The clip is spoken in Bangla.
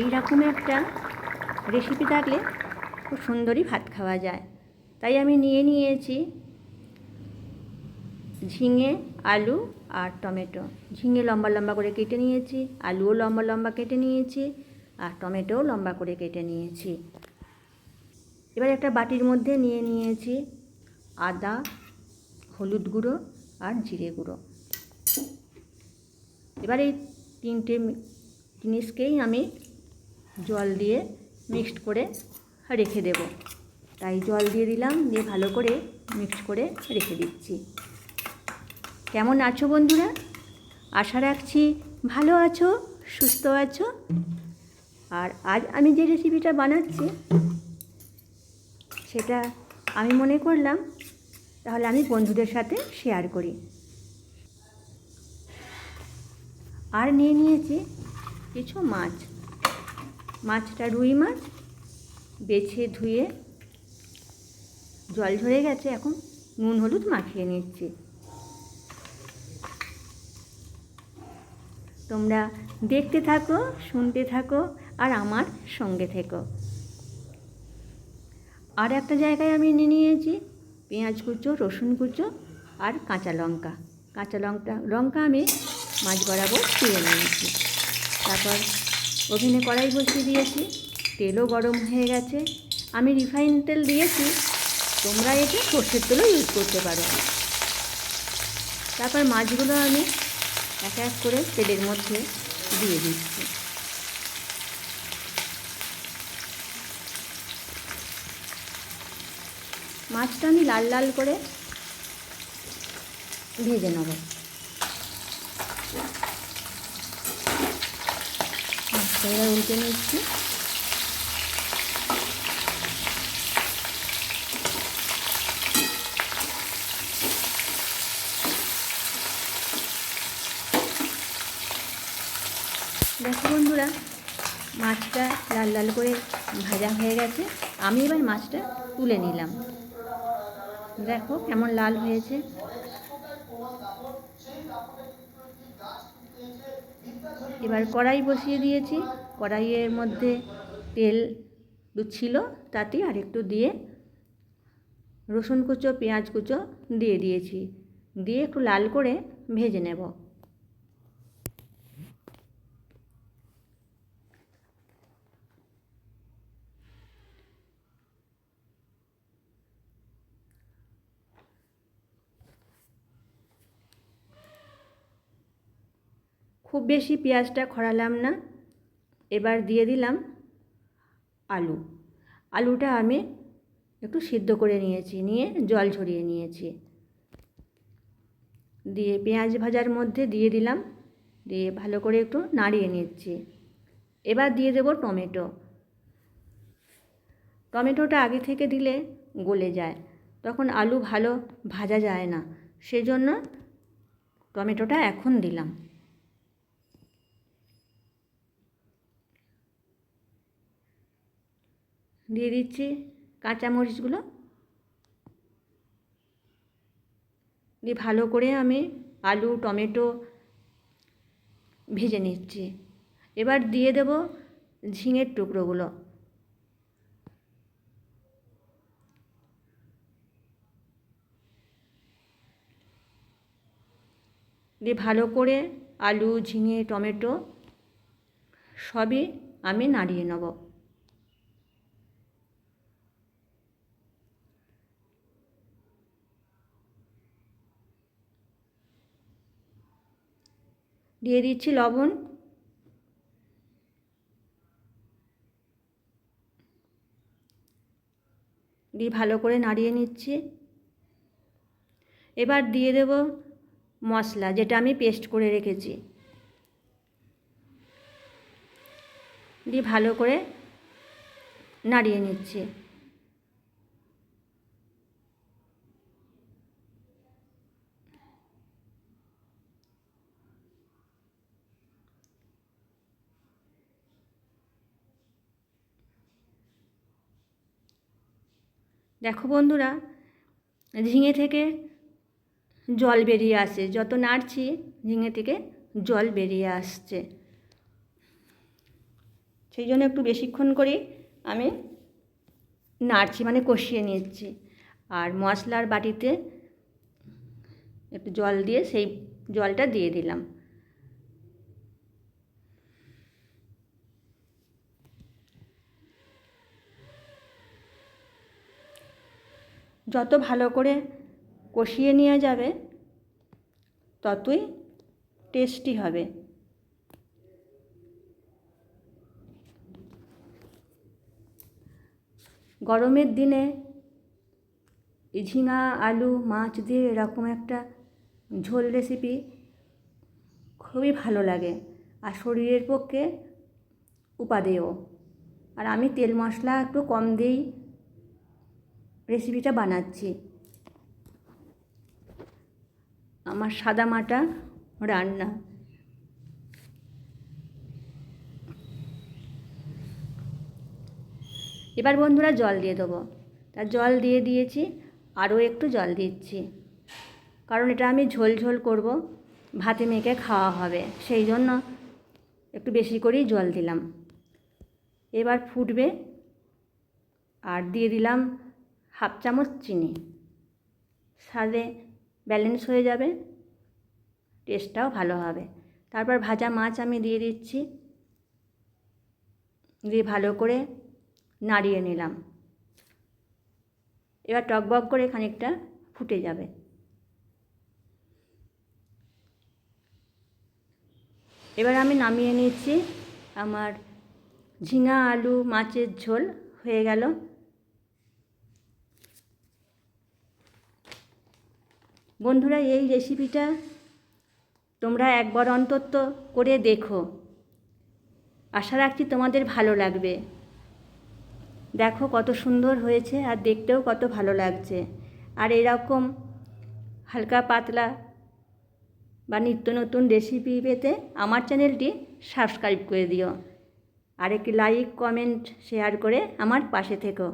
এই রকম একটা রেসিপি থাকলে খুব সুন্দরই ভাত খাওয়া যায়। তাই আমি নিয়ে নিয়েছি ঝিঙে, আলু আর টমেটো। ঝিঙে লম্বা লম্বা করে কেটে নিয়েছি, আলুও লম্বা লম্বা কেটে নিয়েছি আর টমেটোও লম্বা করে কেটে নিয়েছি। এবার একটা বাটির মধ্যে নিয়ে নিয়েছি আদা, হলুদ গুঁড়ো আর জিরে গুঁড়ো। এবার এই তিনটে জিনিসকেই আমি জল দিয়ে মিক্সড করে রেখে দেব। তাই জল দিয়ে দিলাম, দিয়ে ভালো করে মিক্সড করে রেখে দিচ্ছি। কেমন আছো বন্ধুরা? আশা রাখছি ভালো আছো, সুস্থ আছো। আর আজ আমি যে রেসিপিটা বানাচ্ছি, সেটা আমি মনে করলাম, তাহলে আমি বন্ধুদের সাথে শেয়ার করি। আর নিয়ে নিয়েছি কিছু মাছ। মাছটা রুই মাছ, বেছে ধুয়ে জল ঝরে গেছে, এখন নুন হলুদ মাখিয়ে নিচ্ছি। তোমরা দেখতে থাকো, শুনতে থাকো, আর আমার সঙ্গে থেকো। আর একটা জায়গায় আমি নিয়ে নিয়েছি, পেঁয়াজ কুচো, রসুন কুচো আর কাঁচা লঙ্কা। কাঁচা লঙ্কা লঙ্কা আমি মাছ বরাবর তুলে নিয়েছি। তারপর ওভেনে কড়াই বসিয়ে দিয়েছি, তেলও গরম হয়ে গেছে। আমি রিফাইন তেল দিয়েছি, তোমরা এতে সর্ষের তেলও ইউজ করতে পারো। তারপর মাছগুলো আমি এক এক করে তেলের মধ্যে দিয়ে দিচ্ছি। মাছটা আমি লাল লাল করে ভেজে নেব মাছটা এবার উল্টে নিচ্ছি। দেখো বন্ধুরা, মাছটা লাল লাল করে ভাজা হয়ে গেছে। আমি এবার মাছটা তুলে নিলাম। দেখো কেমন লাল হয়েছে। এবার কড়াই বসিয়ে দিয়েছি। কড়াইয়ের মধ্যে তেল ছিল, তাতে আরেকটু দিয়ে রসুন কুচো, পেঁয়াজ কুচো দিয়ে দিয়েছি। দিয়ে একটু লাল করে ভেজে নেব। খুব বেশি পেঁয়াজটা খরালাম না। এবার দিয়ে দিলাম আলু। আলুটা আমি একটু সিদ্ধ করে নিয়েছি, নিয়ে জল ঝরিয়ে নিয়েছি। দিয়ে পেঁয়াজ ভাজার মধ্যে দিয়ে দিলাম। দিয়ে ভালো করে একটু নাড়িয়ে নিচ্ছি। এবার দিয়ে দেবো টমেটো। টমেটোটা আগে থেকে দিলে গলে যায়। তখন আলু ভালো ভাজা যায় না। সেজন্য টমেটোটা এখন দিলাম। দিয়ে দিচ্ছি কাঁচামরিচগুলো। দিয়ে ভালো করে আমি আলু, টমেটো ভেজে নিচ্ছি। এবার দিয়ে দেব ঝিঙের টুকরোগুলো। দিয়ে ভালো করে আলু, ঝিঙে, টমেটো সবই আমি নাড়িয়ে নেব। দিয়ে দিচ্ছি লবণ। দিয়ে ভালো করে নাড়িয়ে নিচ্ছি। এবার দিয়ে দেব মশলা, যেটা আমি পেস্ট করে রেখেছি। দিয়ে ভালো করে নাড়িয়ে নিচ্ছি। দেখো বন্ধুরা, ঝিঙে থেকে জল বেরিয়ে আসে। যত নাড়ছি, ঝিঙে থেকে জল বেরিয়ে আসছে। সেই জন্য একটু বেশিক্ষণ করে আমি নাড়ছি মানে কষিয়ে নিচ্ছি। আর মশলার বাটিতে একটু জল দিয়ে সেই জলটা দিয়ে দিলাম। যত ভালো করে কষিয়ে নেওয়া যাবে, ততই টেস্টি হবে। গরমের দিনে ঝিঙা, আলু, মাছ দিয়ে এরকম একটা ঝোল রেসিপি খুবই ভালো লাগে আর শরীরের পক্ষে উপাদেয়। আর আমি তেল মশলা একটু কম দিয়েই রেসিপিটা বানাচ্ছি। আমার সাদা মাটা রান্না। এবার বন্ধুরা জল দিয়ে দেবো। তা জল দিয়ে দিয়েছি, আরও একটু জল দিচ্ছি। কারণ এটা আমি ঝোল ঝোল করব, ভাতে মেখে খাওয়া হবে। সেই জন্য একটু বেশি করেই জল দিলাম। এবার ফুটবে, আর দিয়ে দিলাম হাফ চামচ চিনি। স্বাদে ব্যালেন্স হয়ে যাবে টেস্টটাও ভালো হবে। তারপর ভাজা মাছ আমি দিয়ে দিচ্ছি। দিয়ে ভালো করে নাড়িয়ে নিলাম। এবার টকবক করে খানিকটা ফুটে যাবে। এবার আমি নামিয়ে নিচ্ছি। আমার ঝিঙা আলু মাছের ঝোল হয়ে গেল। বন্ধুরা, এই রেসিপিটা তোমরা একবার অন্তত করে দেখো। আশা রাখছি তোমাদের ভালো লাগবে। দেখো কত সুন্দর হয়েছে আর দেখতেও কত ভালো লাগছে। আর এরকম হালকা পাতলা বা নিত্য নতুন রেসিপি পেতে আমার চ্যানেলটি সাবস্ক্রাইব করে দিও। আর একটি লাইক কমেন্ট শেয়ার করে আমার পাশে থেকো।